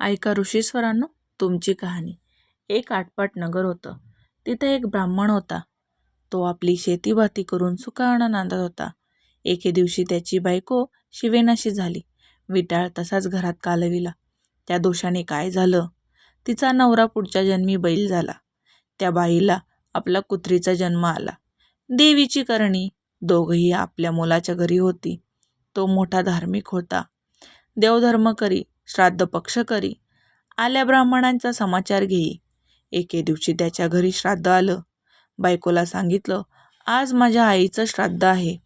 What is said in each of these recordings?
ऐका ऋषीश्वरांनो तुमची कहाणी. एक आटपाट नगर होतं. तिथे एक ब्राह्मण होता. तो आपली शेतीभाती करून सुखानं नांदत होता. एके दिवशी त्याची बायको शिवेनाशी झाली. विटाळ तसाच घरात कालविला. त्या दोषाने काय झालं? तिचा नवरा पुढच्या जन्मी बैल झाला. त्या बाईला आपला कुत्रीचा जन्म आला. देवीची करणी. दोघही आपल्या मुलाच्या घरी होती. तो मोठा धार्मिक होता. देवधर्म करी. श्राद्ध पक्ष करी आल्या ब्राह्मणांचा समाचार घेई. एके दिवशी त्याच्या घरी श्राद्ध आलं. बायकोला सांगितलं आज माझ्या आईचं श्राद्ध आहे.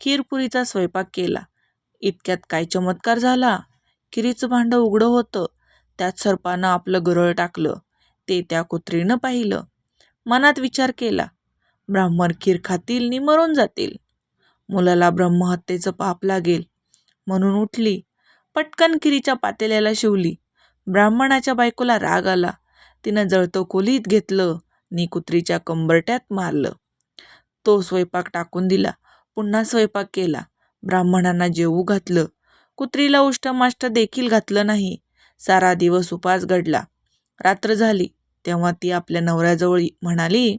खीरपुरीचा स्वयंपाक केला. इतक्यात काय चमत्कार झाला? खिरीचं भांडं उघडं होतं. त्यात सर्पानं आपलं गरळ टाकलं. ते त्या कुत्रीनं पाहिलं. मनात विचार केला. ब्राह्मण खीर खातील नि मरून जातील. मुलाला ब्रह्महत्येचं पाप लागेल. म्हणून उठली. पटकन किरीच्या पातेल्याला शिवली. ब्राह्मणाच्या बायकोला राग आला. तिनं जळतं खोलीत घेतलं. नि कुत्रीच्या कंबरट्यात मारलं. तो स्वयंपाक टाकून दिला. पुन्हा स्वयंपाक केला. ब्राह्मणांना जेवू घातलं. कुत्रीला उष्टमाष्ट देखील घातलं नाही. सारा दिवस उपास घडला. रात्र झाली. तेव्हा ती आपल्या नवऱ्याजवळ म्हणाली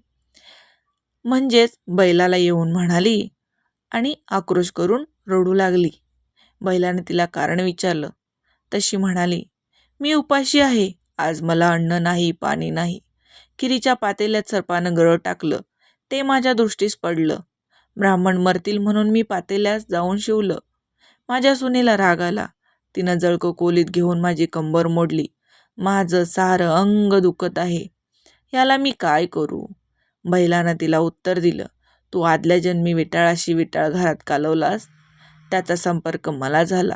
म्हणजेच बैलाला येऊन म्हणाली आणि आक्रोश करून रडू लागली. बैलाने तिला कारण विचारलं. तशी म्हणाली मी उपाशी आहे. आज मला अन्न नाही पाणी नाही. किरीच्या पातेल्यात सर्पानं गरळ टाकलं. ते माझ्या दृष्टीस पडलं. ब्राह्मण मरतील म्हणून मी पातेल्यास जाऊन शिवलं. माझ्या सुनेला राग आला. तिनं जळकं कोलीत घेऊन माझी कंबर मोडली. माझं सारं अंग दुखत आहे. याला मी काय करू? बैलानं तिला उत्तर दिलं. तू आदल्या जन्मी विटाळाशी विटाळ घरात कालवलास. त्याचा संपर्क मला झाला.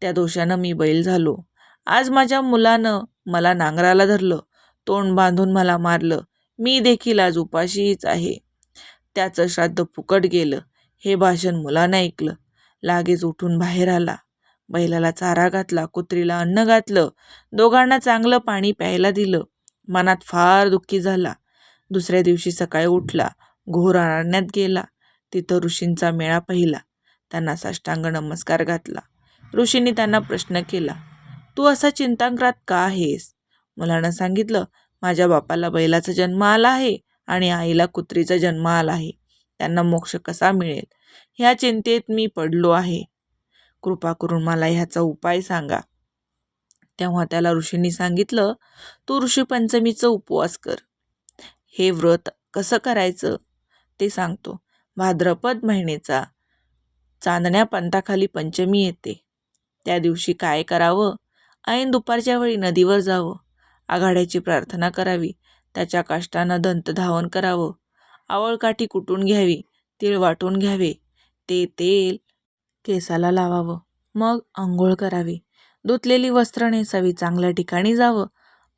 त्या दोषानं मी बैल झालो. आज माझ्या मुलानं मला नांगराला धरलं. तोंड बांधून मला मारलं. मी देखील आज उपाशीच आहे. त्याचं श्राद्ध फुकट गेलं. हे भाषण मुलानं ऐकलं. लागेच उठून बाहेर आला. बैलाला चारा घातला कुत्रीला अन्न घातलं. दोघांना चांगलं पाणी प्यायला दिलं. मनात फार दुःखी झाला. दुसऱ्या दिवशी सकाळी उठला. घोर अरण्यात गेला. तिथं ऋषींचा मेळा पाहिला. त्यांना साष्टांग नमस्कार घातला. ऋषींनी त्यांना प्रश्न केला तू असा चिंताग्रात का आहेस? मुलानं सांगितलं माझ्या बापाला बैलाचा जन्म आला आहे आणि आईला कुत्रीचा जन्म आला आहे. त्यांना मोक्ष कसा मिळेल? ह्या चिंतेत मी पडलो आहे. कृपा करून मला ह्याचा उपाय सांगा. तेव्हा त्याला ऋषींनी सांगितलं तू ऋषीपंचमीचं उपवास कर. हे व्रत कसं करायचं? ते सांगतो भाद्रपद महिन्याचा चांदण्या पंथाखाली पंचमी येते. त्या दिवशी काय करावं? ऐन दुपारच्या वेळी नदीवर जावं. आघाड्याची प्रार्थना करावी. त्याच्या काष्टानं दंतधावन करावं. आवळकाठी कुटून घ्यावी. तीळ वाटून घ्यावे. ते तेल केसाला लावावं. मग आंघोळ करावी. धुतलेली वस्त्र नेसावी. चांगल्या ठिकाणी जावं.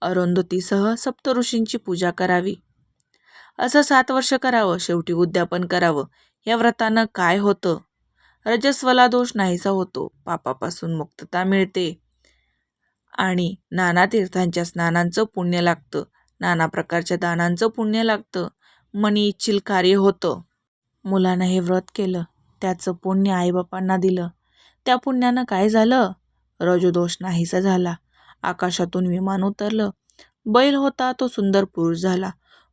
अरुंधतीसह सप्तऋषींची पूजा करावी. असं सात वर्ष करावं. शेवटी उद्यापन करावं. या व्रतानं काय होतं? रजस्वला दोष नाहीसा होतो. पापापासून मुक्तता मिळते. आणि नाना तीर्थांच्या स्नानांचं पुण्य लागतं. नाना प्रकारच्या दानांचं पुण्य लागतं. मनी इच्छिल कार्य होतं. मुलानं हे व्रत केलं. त्याचं पुण्य आईबापांना दिलं. त्या पुण्यानं काय झालं? रजोदोष नाहीसा झाला. आकाशातून विमान उतरलं. बैल होता तो सुंदर पुरुष झाला.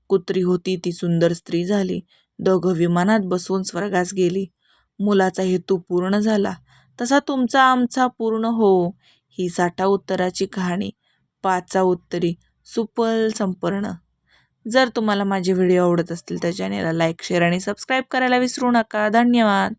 कुत्री होती ती सुंदर स्त्री झाली. दोघं विमानात बसवून स्वर्गास गेली. मुलाचा हेतू पूर्ण झाला तसा तुमचा आमचा पूर्ण हो. ही साठा उत्तराची कहाणी पाचा उत्तरी सुपल संपर्ण. जर तुम्हाला माझे व्हिडिओ आवडत असतील तर चॅनेलला लाईक शेअर आणि सबस्क्राईब करायला विसरू नका. धन्यवाद.